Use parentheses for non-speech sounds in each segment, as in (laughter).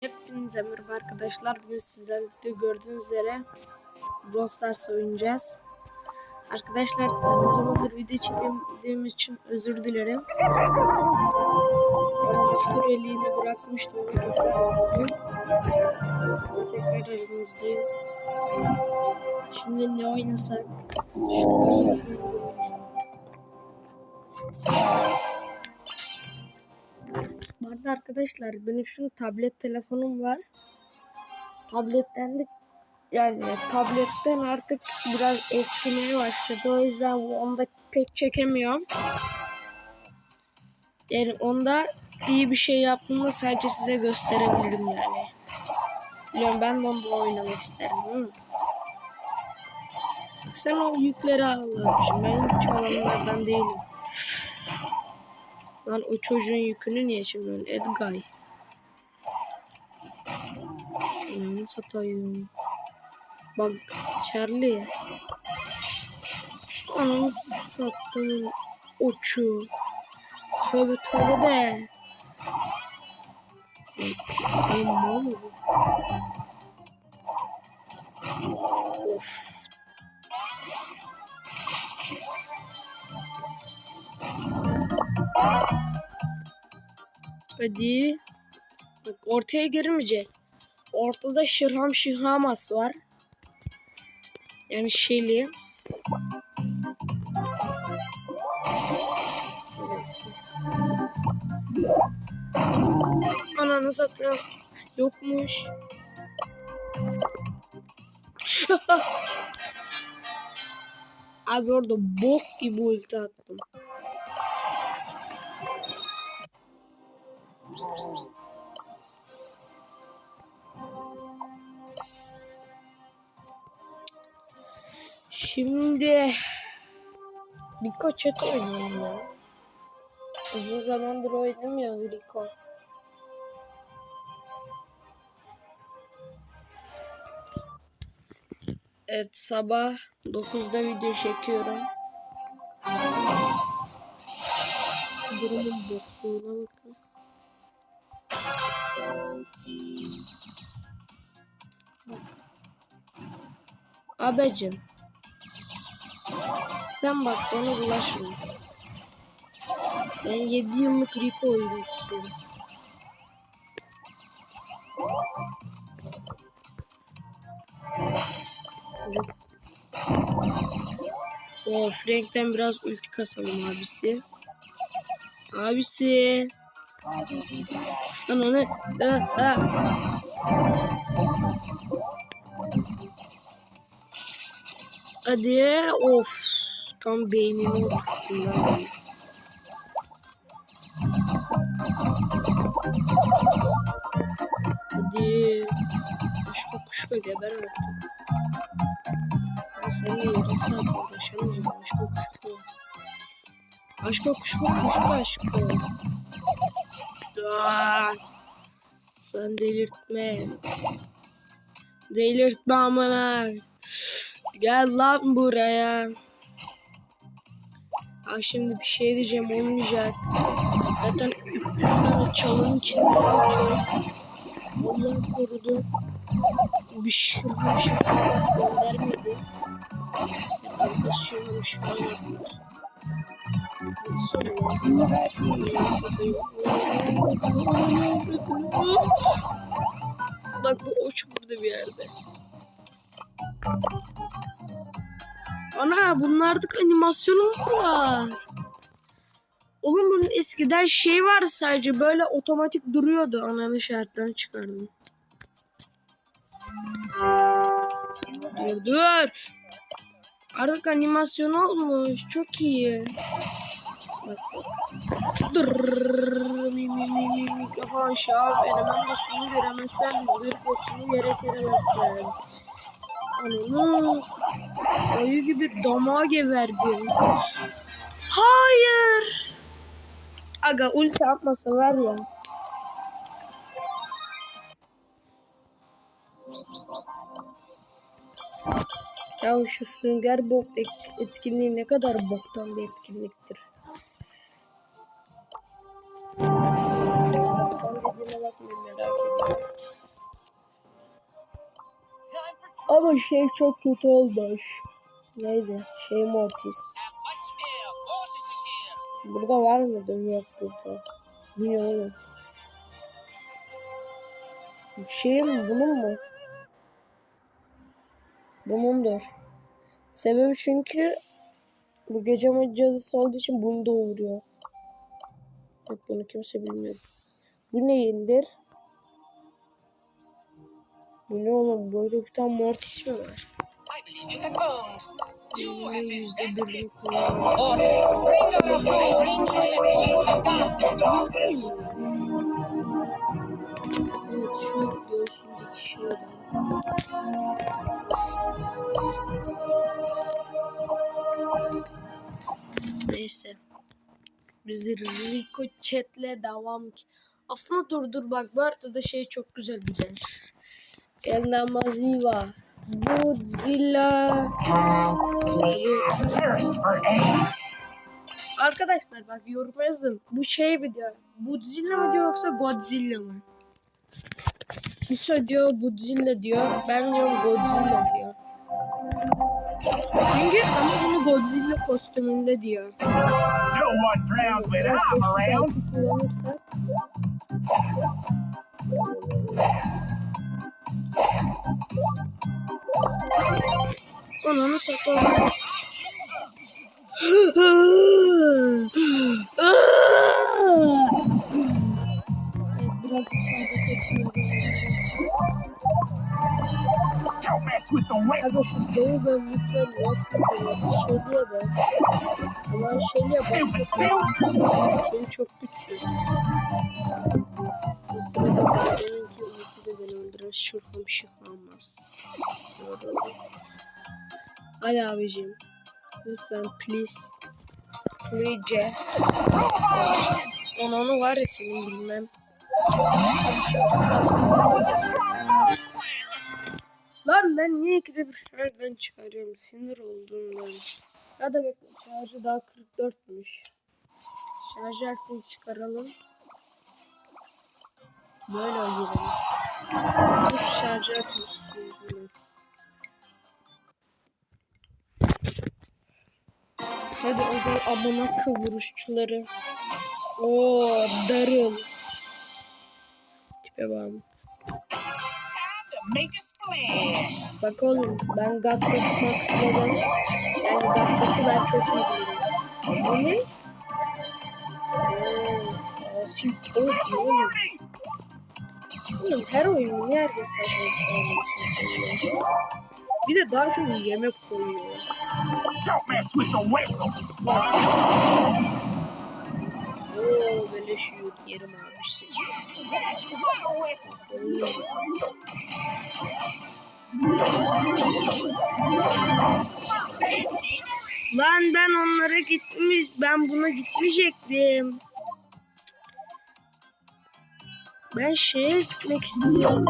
Hepinize merhaba arkadaşlar. Bugün sizlerle gördüğünüz üzere Brawl Stars oynayacağız. Arkadaşlar uzun zamandır video çekemediğim için özür dilerim. Bir süreliğine bırakmıştım tekrar aranızdayım. Şimdi ne oynasak? Oynayalım. Bu arkadaşlar benim şu tablet telefonum var. Tabletten de yani tabletten artık biraz eskimeye başladı. O yüzden onda pek çekemiyorum. Yani onda iyi bir şey yaptığımda sadece size gösterebilirim yani. Biliyorum ben de onda oynamak isterim mi? Sen o yükleri al. Ben hiç alanlardan değilim. Lan o çocuğun yükünü niye çekiyorsun Edgar? Ananı satayım. Bak Charlie. Ananı sattım. Uçu. Tövbe tövbe de. Olma mı? Hadi. Bak ortaya girmeyeceğiz. Ortada Şırham Şıhamas var. Yani Şeli. Ananı satıyor. Yokmuş. (laughs) Abi orada bok gibi ulti attım. Şimdi Rico chat oynayalım ya. Uzun zamandır oynamıyoruz Rico. Evet sabah 9'da video çekiyorum. Durumun bokluğuna bakın. Abicim. Sen bak bana bulaşma. Ben 7 yıllık Rico oyuncusuyum. O Frank'ten biraz ulti kasalım abisi. Abisi. Onu. Da, da. Hadi. Of. Tam beynini oturttum lan. Hadi. Kuşka kuşka geber artık. Ben seninle yarım saat uğraşamayacağım. Aşka kuşka. Aşka kuşka kuşka aşka. Sen delirtme. Delirtme amına. Gel lan buraya. Ha şimdi bir şey diyeceğim olmayacak. Zaten 300 tane çalın içinde. Allah korudu. Bir şey şey göndermedi. Arkadaşım şey olmasın. Bak bu uç burada bir yerde. Ana bunlarda animasyonu var? Oğlum bunun eskiden şey vardı sadece böyle otomatik duruyordu. Ananı şarttan çıkardım. Dur dur. Artık animasyonu olmuş. Çok iyi. Mikrofon şav. Eleman göremezsen. Bir posunu yere seremezsen. Ananı. Ayı gibi damağa geverdim. Hayır. Aga ulti atmasa var ya. Ya şu sünger bok et- etkinliği ne kadar boktan bir etkinliktir. Bakmayın merak ediyorum. Ama şey çok kötü olmuş. Neydi? Şey Mortis. Burada var mıydı? Yok burada. Bu ne oğlum? Şey mi? Bunun mu? Bunundur. Sebebi çünkü bu gece cadısı olduğu için bunu da vuruyor. Yok bunu kimse bilmiyor. Bu neyindir? Bu ne oğlum? Böyle bir tane mortis mi var? Yüzde şeyden. Neyse. Biz Rico Chat'le devam ki. Aslında dur dur bak bu haritada şey çok güzel gider. Elden Maziva. Godzilla. Arkadaşlar bak yorum yazın. Bu şey mi diyor? Godzilla mı diyor yoksa Godzilla mı? Misa diyor Godzilla diyor. Ben diyorum Godzilla diyor. Çünkü ama bunu Godzilla kostümünde diyor. No one drowns when I'm around. Ananı satalım. Evet, biraz dışarıda. Aga şu doğu ben şey diye. Ulan şey bak. silk. Benim çok güçsüz. Demin ki Umut'u da beni öldüren şurham şıklanmaz. Hadi abicim. Lütfen please. Please. Onu var ya senin bilmem. Lan ben niye ikide bir nereden çıkarıyorum? Sinir oldum ben. Ya da bekle şarjı daha 44'müş. Şarj aletini çıkaralım. Böyle oynayalım. Bu şarj aletini Hadi o zaman abone vuruşçuları. Oo darıl. Tipe bak. Bak oğlum ben Gat'taki Max'ladım. Yani Gat'taki ben çok iyi biliyorum. Bu ne? Oo, Asil oğlum. Oğlum. Her oyunu niye herkes saçma sapan Bir de daha çok yemek koyuyor. Don't mess with the whistle. Oo böyle şu yerim abi. Lan ben onlara gitmiş, ben buna gitmeyecektim. Ben şeye gitmek istiyorum.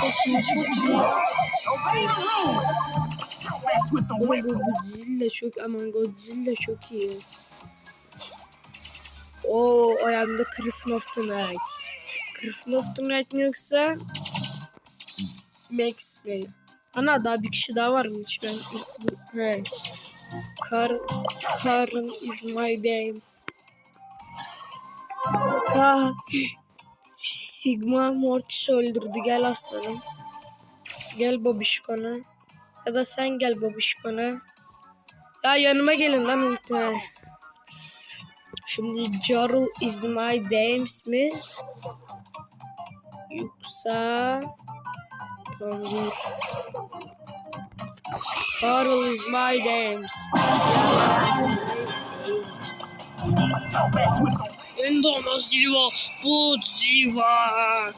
Çok iyi, çok iyi. Çok, aman Godzilla çok iyi. Oo, o yanında Griffin of the Night. Griffin of the Night mi yoksa Max Bey? Ana daha bir kişi daha varmış ben. bu- He. Kar, Karın is my name. Ah, Sigma Mortis öldürdü. Gel aslanım. Gel babişkona. Ya da sen gel babişkona. Ya yanıma gelin lan ulti. Şimdi Jarl is my dames mi? Yoksa... Tamam. Carl is my dames. Whistle. Endona Silva, Bud Silva.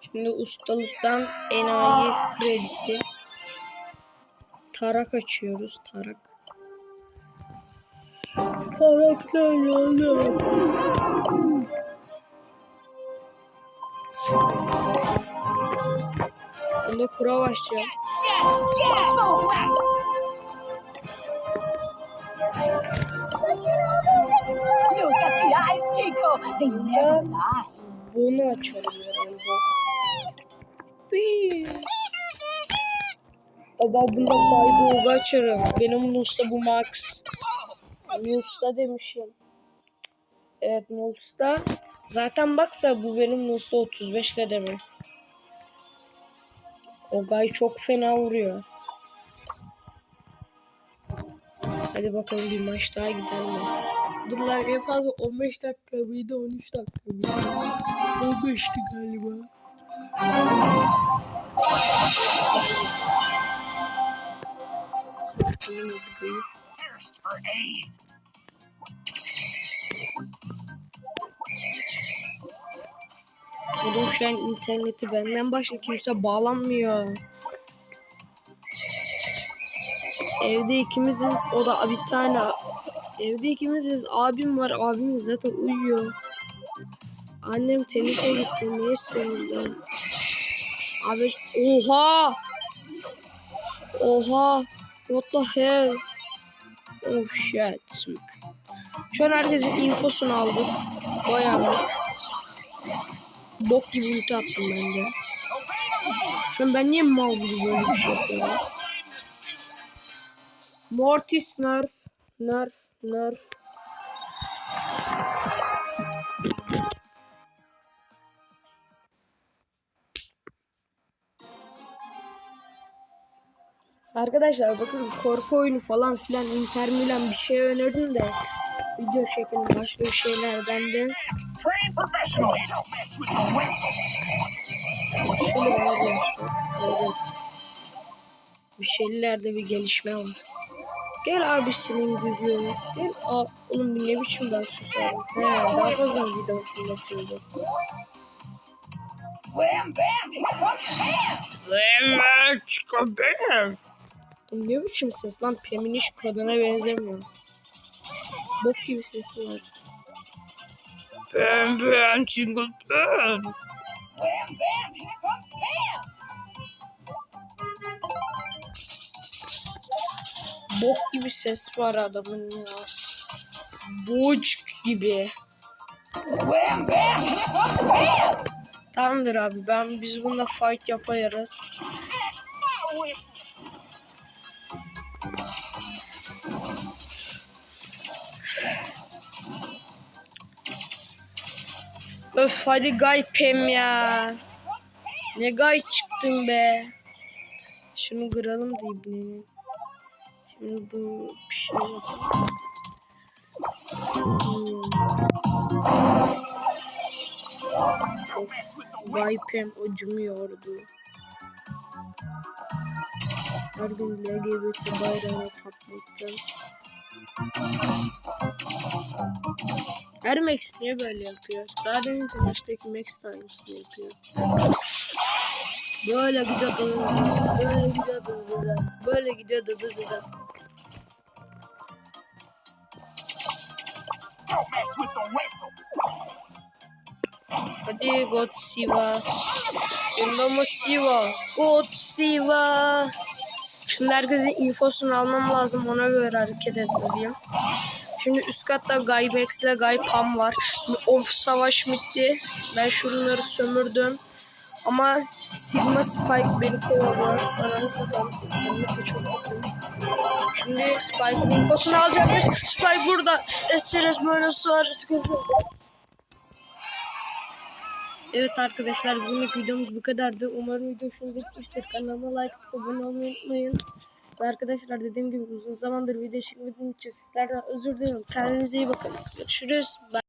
Şimdi ustalıktan enayi kredisi. Tarak açıyoruz. Tarak. Tarak nerede Chico. They never lie. Bunu açalım. Bii. Baba bunda kaybolgu açarım. Benim Nus'ta bu Max. Nus'ta demişim. Evet Nus'ta. Zaten baksa bu benim Nus'ta 35 kademe. O gay çok fena vuruyor. Hadi bakalım bir maç daha gider mi? Bunlar en fazla 15 dakika mıydı 13 dakika mıydı? 15'ti galiba. Thirst for aid. Oğlum şu an interneti benden başka kimse bağlanmıyor. Evde ikimiziz. O da bir tane. Evde ikimiziz. Abim var. Abim zaten uyuyor. Annem tenise gitti. Ne istiyorsun Abi oha. Oha. What the hell? Oh shit. Şu an herkesin infosunu aldık. Bayağı bok gibi ulti attım ben de. Şu an ben niye mal gibi böyle bir şey yapıyorum? Mortis nerf. Nerf. Nerf. Arkadaşlar bakın korku oyunu falan filan Inter bir şey önerdim de video çekelim başka bir şeylerden de. Bir şeylerde bir gelişme var. Gel abi senin güzlüğünü. Gel a oğlum bu ne biçim dans var? He daha fazla video fırlatıyordu. Wham bam. Oğlum ne biçim ses lan? Feminiş kadına benzemiyor. Bok gibi sesi var. Ben ben çünkü ben. Wham bam. Here comes Pam. Bok gibi ses var adamın ya. Boç gibi. Wham bam. Here comes Pam. Tamamdır abi ben biz bununla fight yaparız. Öf hadi gay pem ya. Ne gay çıktın be. Şunu kıralım da ibnenin. Şimdi bu bir şey yapalım. Hmm. Of, Gay pem acımıyordu. Her gün LGBT bayrağına tapmaktan. Her Max niye böyle yapıyor? Daha demin de baştaki Max de aynısını yapıyor. Böyle gidiyor dı, böyle gidiyor dı, böyle gidiyor whistle. Hadi God Siva. Mı Siva? God Siva. Şimdi herkesin infosunu almam lazım. Ona göre hareket etmeliyim. Şimdi üst katta Guy Max ile Guy Pam var. Of savaş bitti. Ben şunları sömürdüm. Ama Sigma Spike beni kovalıyor. Ananı satalım. İnternet de çok kötü. Şimdi Spike'ın infosunu alacaktık. Spike burada. Suar. Sıkıntı yok. Evet arkadaşlar bugünkü videomuz bu kadardı. Umarım video hoşunuza gitmiştir. Kanalıma like abone olmayı unutmayın. Ve arkadaşlar dediğim gibi uzun zamandır video çekmediğim için sizlerden özür dilerim. Kendinize iyi bakın. Görüşürüz. Bye.